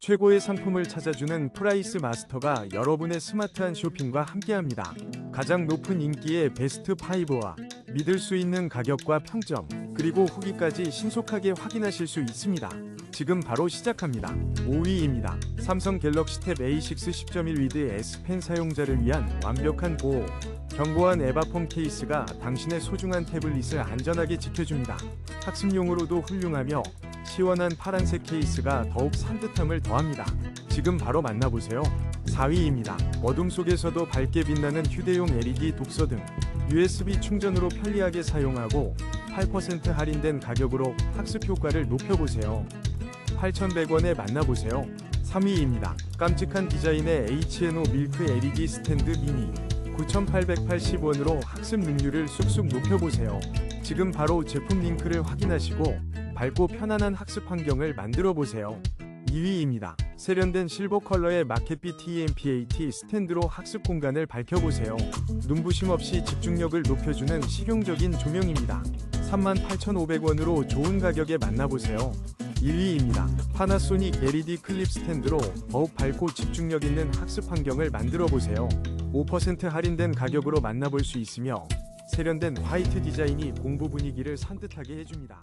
최고의 상품을 찾아주는 프라이스 마스터가 여러분의 스마트한 쇼핑과 함께합니다. 가장 높은 인기의 베스트 5와 믿을 수 있는 가격과 평점, 그리고 후기까지 신속하게 확인하실 수 있습니다. 지금 바로 시작합니다. 5위입니다. 삼성 갤럭시 탭 A6 10.1 위드 S 펜 사용자를 위한 완벽한 보호. 견고한 에바폼 케이스가 당신의 소중한 태블릿을 안전하게 지켜줍니다. 학습용으로도 훌륭하며 시원한 파란색 케이스가 더욱 산뜻함을 더합니다. 지금 바로 만나보세요. 4위입니다. 어둠 속에서도 밝게 빛나는 휴대용 LED 독서 등 USB 충전으로 편리하게 사용하고 8% 할인된 가격으로 학습 효과를 높여보세요. 8,100원에 만나보세요. 3위입니다. 깜찍한 디자인의 H&O 밀크 LED 스탠드 미니 9,880원으로 학습 능률을 쑥쑥 높여보세요. 지금 바로 제품 링크를 확인하시고 밝고 편안한 학습 환경을 만들어 보세요. 2위입니다. 세련된 실버 컬러의 마켓빛 TMPAT 스탠드로 학습 공간을 밝혀보세요. 눈부심 없이 집중력을 높여주는 실용적인 조명입니다. 38,500원으로 좋은 가격에 만나보세요. 1위입니다. 파나소닉 LED 클립 스탠드로 더욱 밝고 집중력 있는 학습 환경을 만들어 보세요. 5% 할인된 가격으로 만나볼 수 있으며 세련된 화이트 디자인이 공부 분위기를 산뜻하게 해줍니다.